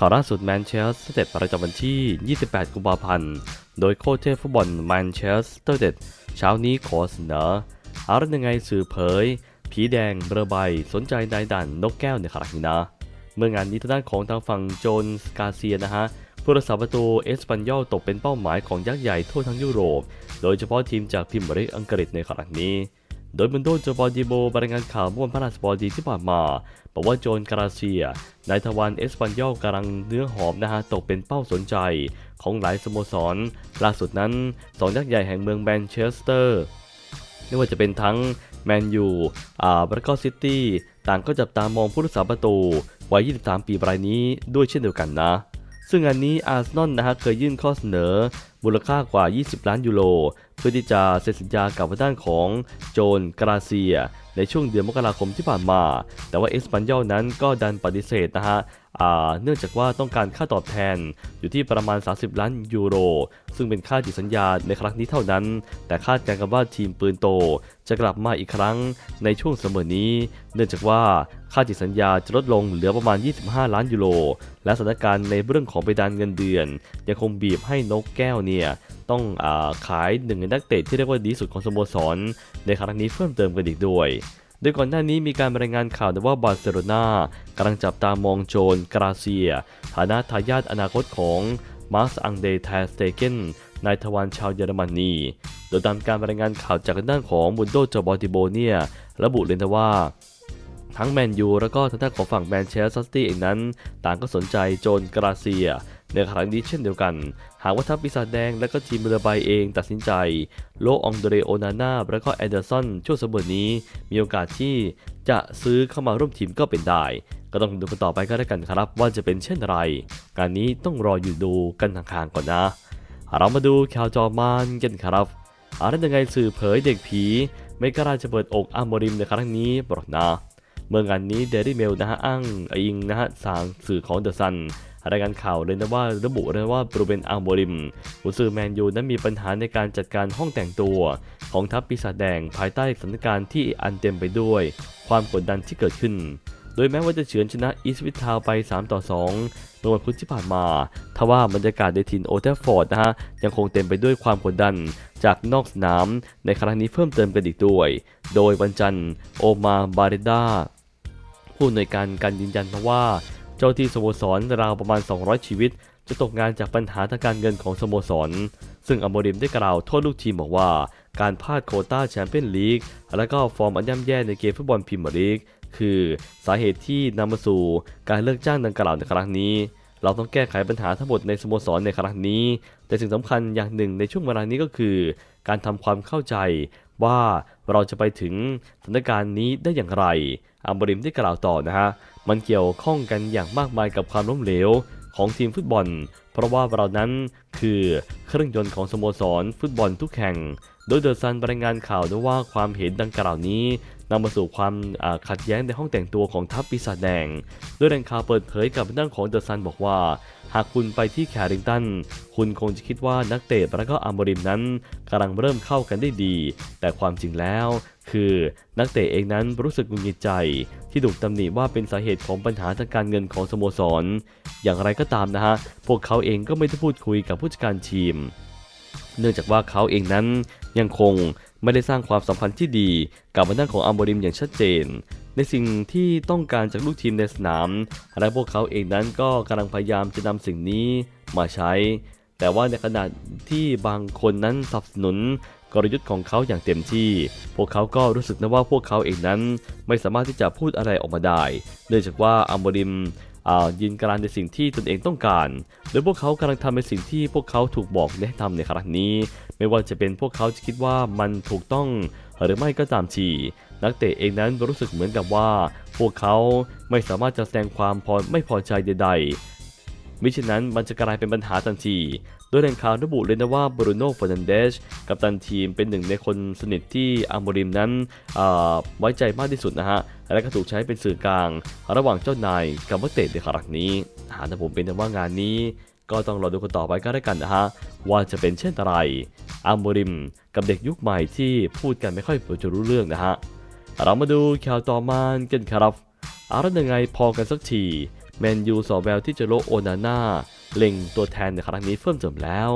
ข่าวล่าสุดแมนเชสเตอร์เดประจำวันที่ 28 กุมภาพันธ์ โดยโค้ชเทพฟุตบอลแมนเชสเตอร์เดเช้านี้ขอเสนออารันยังไงสื่อเผย ผีแดงเบอร์ใบสนใจนายดันนกแก้วในครั้งนี้นะ เมื่องานนี้ทางด้านของทางฝั่งโจนสกาเซียนะฮะผู้รักษาประตูเอสปันยอลตกเป็นเป้าหมายของยักษ์ใหญ่ทั่วทั้งยุโรป โดยเฉพาะทีมจากพรีเมียร์ลีกอังกฤษในครั้งนี้ โดยบุนโดโจบอดิโบรายงานข่าวเมื่อวันพฤหัสบดีที่ผ่านมาบอกว่าโจนกราเซียนายทวารเอสปันยอลกำลังเนื้อหอมนะฮะตกเป็นเป้าสนใจ ของหลายสโมสร ล่าสุดนั้นสองยักษ์ใหญ่แห่งเมืองแมนเชสเตอร์ไม่ว่าจะเป็นทั้งแมนยูอ่าบรักซิตี้ต่างก็จับตามองผู้รักษาประตูวัย 23 ปีรายนี้ด้วยเช่นเดียวกันนะ ซึ่งงานนี้อาร์เซนอลนะฮะเคยยื่นข้อเสนอมูลค่ากว่า 20 ล้านยูโร เพื่อที่จะเซ็นสัญญากับทางด้านของโจนกราเซีย ในช่วงเดือนมกราคมที่ผ่านมา แต่ว่าเอสปันยอลนั้นก็ดันปฏิเสธนะฮะเนื่องจากว่าต้องการค่าตอบแทนอยู่ที่ประมาณ 30 ล้านยูโร ซึ่งเป็นค่าจิตสัญญาในครั้งนี้เท่านั้น แต่คาดการณ์กันว่าทีมปืนโต จะกลับมาอีกครั้งในช่วงเสมอนี้ เนื่องจากว่าค่าจิตสัญญาจะลดลงเหลือประมาณ 25 ล้านยูโร และสถานการณ์ในเรื่องของไปดานเงินเดือน ยังคงบีบให้นกแก้วเนี่ย ต้องอาขายหนึ่งในนักเตะที่เรียกว่าดีสุดของสโมสร ในครั้งนี้เพิ่มเติมกันอีกด้วย โดยก่อนหน้านี้มีการรายงานข่าวว่าบาร์เซโลนากำลังจับตามองโจนกราเซียฐานะทายาทอนาคตของมาร์สอังเดแทสเตเกนนายทวารชาวเยอรมนี โดยตามการรายงานข่าวจากด้านของบุนโดจอบอติโบเนียระบุเลยนะว่าทั้งแมนยูแล้วก็ทางด้านของฝั่งแมนเชสเตอร์ซิตี้เองนั้น ต่างก็สนใจโจนกราเซีย ในครั้งนี้เช่นเดียวกัน หากว่าทัพปีศาจแดงและก็ทีมเรือใบเองตัดสินใจ โลอองโดเรโอนาน่าและก็แอนเดอร์สันช่วงสมอนี้ มีโอกาสที่จะซื้อเข้ามาร่วมทีมก็เป็นได้ ก็ต้องดูกันต่อไปก็แล้วกันครับว่าจะเป็นเช่นไรงานนี้ต้องรออยู่ดูกันห่างๆก่อนนะ เรามาดูข่าวจอมานกันครับอารันยังไงสื่อเผยเด็กผี ไม่กล้าจะเปิดอกอาโมริมในครั้งนี้บอกนะ เมื่องานนี้เดลี่เมลนะฮะอ้างอิงนะฮะสางสื่อของเดอะซันรายงานข่าวเลยนะว่าระบุเลยว่าบรูเบนอาโมริมผู้สื่อแมนยูนั้นมีปัญหาในการจัดการห้องแต่งตัวของทัพปีศาจแดงภายใต้สถานการณ์ที่อันเต็มไปด้วย ความกดดันที่เกิดขึ้น โดยแม้ว่าจะเฉือนชนะอีสวิทาวไป 3 ต่อ2เมื่อวันพุธที่ผ่านมา ทว่าบรรยากาศในถิ่นโอเทฟฟอร์ดนะฮะยังคงเต็มไปด้วยความกดดันจากนอกสนามในครั้งนี้เพิ่มเติมกันอีกด้วย โดยวันจันทร์โอมาบาริดา ผู้อำนวยการการยืนยันมาว่า เจ้าที่สโมสรราวประมาณ 200 ชีวิต จะตกงานจากปัญหาทางการเงินของสโมสร ซึ่งอโมริมได้กล่าวโทษลูกทีมบอกว่า การพลาดโคต้าแชมเปี้ยนลีก และก็ฟอร์มอันย่ำแย่ในเกมฟุตบอลพรีเมียร์ลีก คือสาเหตุที่นำมาสู่การเลิกจ้างดังกล่าวในครั้งนี้เราต้องแก้ไขปัญหาทั้งหมดในสโมสรในครั้งนี้ แต่สิ่งสำคัญอย่างหนึ่งในช่วงเวลานี้ก็คือ การทำความเข้าใจว่าเราจะไปถึงสถานการณ์นี้ได้อย่างไร อัมบริมได้กล่าวต่อนะฮะ มันเกี่ยวข้องกันอย่างมากมายกับความล้มเหลวของทีมฟุตบอล เพราะว่าเรานั้นคือเครื่องยนต์ของสโมสรฟุตบอลทุกแห่ง โดยเดอะซันรายงานข่าวด้วยว่าความเห็นดังกล่าวนี้นำมาสู่ความขัดแย้งในห้องแต่งตัวของทัพปีศาจแดงโดยแหล่งข่าวเปิดเผยกับด้านของเดอะซันบอกว่า หากคุณไปที่แคริงตัน คุณคงจะคิดว่านักเตะและก็อัมบริมนั้นกำลังเริ่มเข้ากันได้ดี แต่ความจริงแล้ว คือนักเตะเองนั้นรู้สึกหงุดหงิดใจ ที่ถูกตำหนิว่าเป็นสาเหตุของปัญหาทางการเงินของสโมสร อย่างไรก็ตามนะฮะ พวกเขาเองก็ไม่ได้พูดคุยกับผู้จัดการทีม เนื่องจากว่าเขาเองนั้นยังคงไม่ได้สร้างความสัมพันธ์ที่ดีกับทางด้าของอัมบริมอย่างชัดเจน ในสิ่งที่ต้องการจากลูกทีมในสนาม และพวกเขาเองนั้นก็กำลังพยายามจะนำสิ่งนี้มาใช้แต่ว่าในขณะที่บางคนนั้นสนับสนุน กลยุทธ์ของเขาอย่างเต็มที่ พวกเขาก็รู้สึกนะว่าพวกเขาเองนั้นไม่สามารถที่จะพูดอะไรออกมาได้ เนื่องจากว่าอัมบริมยืนกรานในสิ่งที่ตนเองต้องการ โดยพวกเขากำลังทำในสิ่งที่พวกเขาถูกบอกให้ทำในครั้งนี้ ไม่ว่าจะเป็นพวกเขาจะคิดว่ามันถูกต้องหรือไม่ก็ตามที นักเตะเองนั้นรู้สึกเหมือนกับว่า พวกเขาไม่สามารถจะแสดงความพอไม่พอใจใดๆ มิฉะนั้นมันจะกลายเป็นปัญหาทันที โดยแหล่งข่าวระบุเลยนะว่าบรูโน่ฟ e ร์นันเดสกัปตันทีมเป็นหนึ่งในคนสนิทที่อาโมริมนั้นไว้ใจมากที่สุดนะฮะ และก็ถูกใช้เป็นสื่อกลาง ระหว่างเจ้านายกับนักเตในครั้งนี้หากผมเป็นแต่ว่างานนี้ ก็ต้องรอดูกันต่อไปก็ได้กันนะฮะ ว่าจะเป็นเช่นไรอาโมริมกับเด็กยุคใหม่ที่พูดกันไม่ค่อยจะรู้เรื่องนะฮะเรามาดูข่าวต่อมากันครับอารันยังไงพอกันสักที แมนยูสอแววที่จะโลโอนาน่าเล็งตัวแทนในครั้งนี้เพิ่มเติมแล้ว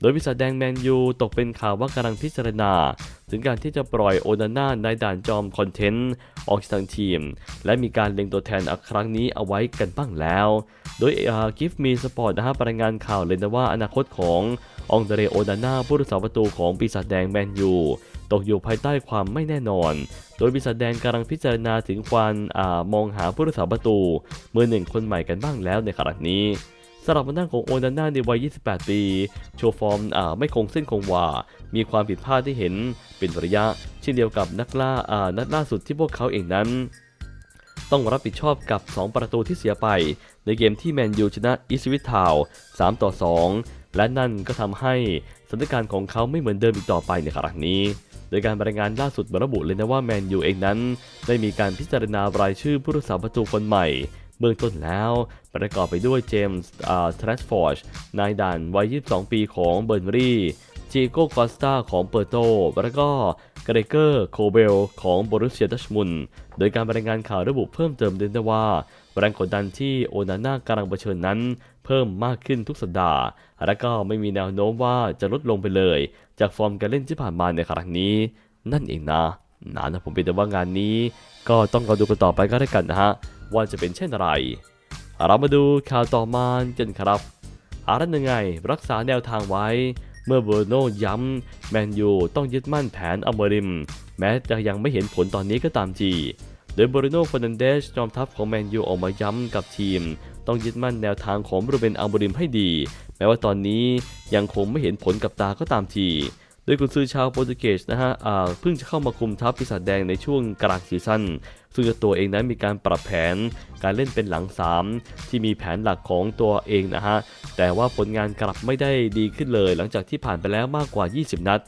โดยปีศาจแดงแมนยูตกเป็นข่าวว่ากำลังพิจารณา ถึงการที่จะปล่อยโอนาน่าในด่านจอมคอนเทนต์ออกจากทีม และมีการเล็งตัวแทนครั้งนี้เอาไว้กันบ้างแล้ว โดยกิฟมีสปอร์ตนะฮะรายงานข่าวเลยนะว่าอนาคตขององเดเรโอนาน่าผู้รักษาประตูของปีศาจแดงแมนยู ตกอยู่ภายใต้ความไม่แน่นอน โดยปีศาจแดงกำลังพิจารณาถึงความมองหาผู้รักษาประตูมือหนึ่งคนใหม่กันบ้างแล้วในขณะนี้สำหรับมาด้านของโอนาน่าในวัย 28 ปี โชว์ฟอร์มไม่คงเส้นคงวา มีความผิดพลาดที่เห็นเป็นระยะ เช่นเดียวกับนักล่าอ่านัดล่าสุดที่พวกเขาเองนั้น ต้องรับผิดชอบกับ 2 ประตูที่เสียไป ในเกมที่แมนยูชนะอิสวิททาว 3 ต่อ 2 และนั่นก็ทำให้สถานการณ์ของเขาไม่เหมือนเดิมอีกต่อไปในครั้งนี้ โดยการรายงานล่าสุดระบุเลยนะว่าแมนยูเองนั้น ได้มีการพิจารณารายชื่อผู้รักษาประตูคนใหม่เบื้องต้นแล้วประกอบไปด้วยเจมส์ทรัสฟอร์ดนายด่านวัย 22 ปีของเบอร์นรีจิโก้คอสตาของเปอร์โต แล้วก็เกรเกอร์ โคเบล ของบรุสเซียดัชมุน โดยการรายงานข่าวระบุเพิ่มเติมด้วยนะว่า แรงกดดันที่โอนาน่ากำลังเผชิญนั้น เพิ่มมากขึ้นทุกสัปดาห์ และก็ไม่มีแนวโน้มว่าจะลดลงไปเลย จากฟอร์มการเล่นที่ผ่านมาในครั้งนี้ นั่นเองนะนะนะผมเป็นแต่ว่างานนี้ ก็ต้องรอดูกันต่อไปก็ได้กันนะฮะ ว่าจะเป็นเช่นไร เรามาดูข่าวต่อมากันครับอารันยังไงรักษาแนวทางไว้ เมื่อเบอร์โนย้ำแมนยูต้องยึดมั่นแผนอมริม แม้จะยังไม่เห็นผลตอนนี้ก็ตามที โดยบริโนฟ e นันเดสจอมทัพของแมนยูออกมาย้ำกับทีม ต้องยึดมั่นแนวทางของรูเบนอัมเบริมให้ดี แม้ว่าตอนนี้ยังคงไม่เห็นผลกับตาก็ตามทีโดยกุนซือชาวโปรตุเกสนะฮะเพิ่งจะเข้ามาคุมทัพปีศาจแดงในช่วงกลางซีซั่น ซึ่งตัวเองนั้นมีการปรับแผนการเล่นเป็นหลัง 3 ที่มีแผนหลักของตัวเองนะฮะ แต่ว่าผลงานกลับไม่ได้ดีขึ้นเลย หลังจากที่ผ่านไปแล้วมากกว่า 20 นัด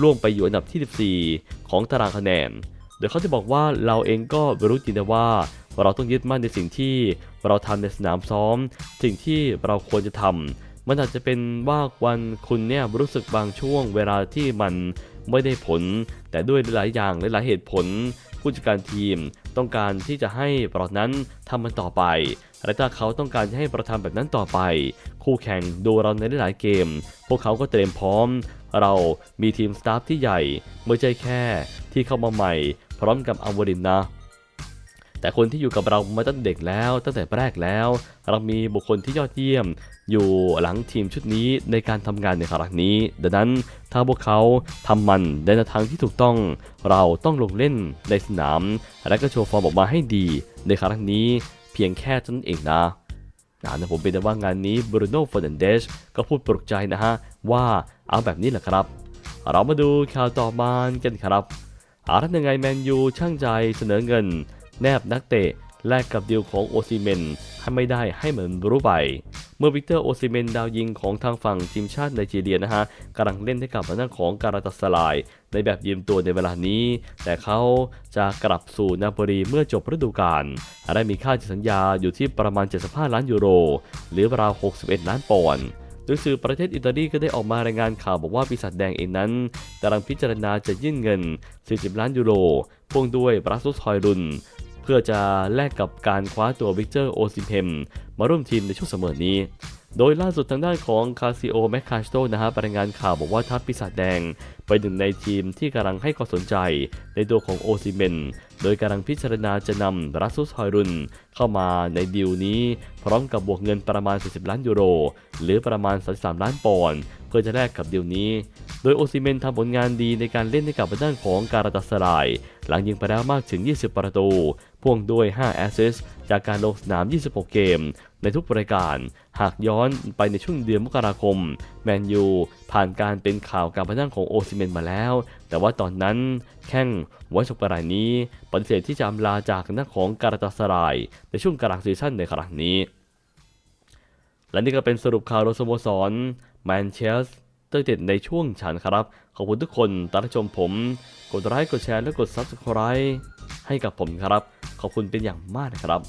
ล่วงไปอยู่อันดับที่ 14 ของตารางคะแนน โดยเขาจะบอกว่าเราเองก็รู้จริงนะว่าเราต้องยึดมั่นในสิ่งที่เราทำในสนามซ้อม สิ่งที่เราควรจะทำมันอาจจะเป็นว่าวันคุณเนี่ยรู้สึกบางช่วงเวลาที่มันไม่ได้ผล แต่ด้วยหลายอย่างหลายเหตุผล ผู้จัดการทีมต้องการที่จะให้เรานั้นทำมันต่อไป และถ้าเขาต้องการให้เราทำแบบนั้นต่อไป คู่แข่งดูเราในหลายเกม พวกเขาก็เตรียมพร้อม เรามีทีมสตาฟที่ใหญ่ ไม่ใช่แค่ที่เข้ามาใหม่ พร้อมกับอัลวารินนะ แต่คนที่อยู่กับเรามาตั้งเด็กแล้ว ตั้งแต่แรกแล้ว เรามีบุคคลที่ยอดเยี่ยม อยู่หลังทีมชุดนี้ในการทำงานในครั้งนี้ ดังนั้นถ้าพวกเขาทำมันในทางที่ถูกต้อง เราต้องลงเล่นในสนาม และก็โชว์ฟอร์มออกมาให้ดีในครั้งนี้เพียงแค่นั้นเองนะนะผมเป็นว่างานนี้บรูโน่ฟอร์นันเดสก็พูดปลุกใจนะฮะ ว่าเอาแบบนี้แหละครับ เรามาดูข่าวต่อมากันครับ อารันยังไงแมนยูช่างใจเสนอเงิน แนบนักเตะแลกกับดีลของโอซิเมนให้ไม่ได้ให้เหมือนรู้ไป เมื่อวิกเตอร์โอซิเมนดาวยิงของทางฝั่งทีมชาติไนจีเรียนะฮะกำลังเล่นให้กับทางด้านของการาตัสลาย ในแบบยืมตัวในเวลานี้ แต่เขาจะกลับสู่นาโปลีเมื่อจบฤดูกาลและมีค่าสัญญาอยู่ที่ประมาณ 75 ล้านยูโร หรือราว 61 ล้านปอนด์ โดยสื่อประเทศอิตาลีก็ได้ออกมารายงานข่าวบอกว่าปีศาจแดงเองนั้นกำลังพิจารณาจะยื่นเงิน 40 ล้านยูโรพ่วงด้วยบรัสซุสฮอยรุน เพื่อจะแลกกับการคว้าตัววิกเตอร์โอซิมเพมมาร่วมทีมในช่วงเสมอนี้ โดยล่าสุดทางด้านของคาซิโอแมคคาสโตนะฮะรายงานข่าวบอกว่าทัพปีศาจแดงเป็นหนึ่งในทีมที่กำลังให้ความสนใจ ในตัวของโอซิเมน โดยกำลังพิจารณาจะนำรัสซุสฮอยรุน เข้ามาในดีลนี้ พร้อมกับบวกเงินประมาณ 40 ล้านยูโร หรือประมาณ 33 ล้านปอนด์เพื่อจะแลกกับดีลนี้ โดยโอซิเมนทำผลงานดีในการเล่นให้กับด้านของการาตัสราย หลังยิงไปแล้วมากถึง 20 ประตู พ่วงด้วย 5 แอสซิสจากการลงสนาม 26 เกม ในทุกรายการ หากย้อนไปในช่วงเดือนมกราคม แมนยู ผ่านการเป็นข่าวการพนันของโอซิเมนมาแล้ว แต่ว่าตอนนั้นแข้งว้สุกรายนี้ ปฏิเสธที่จะอำลาจากนักของการาตัสราย ในช่วงกลางซีซั่นในครั้งนี้ และนี่ก็เป็นสรุปข่าวโดยสโมสรแมนเชสเตอร์เด็ดในช่วงฉันครับ ขอบคุณทุกคนตามรับชมผม กดไลค์กดแชร์และกด Subscribe ให้กับผมครับ ขอบคุณเป็นอย่างมากนะครับ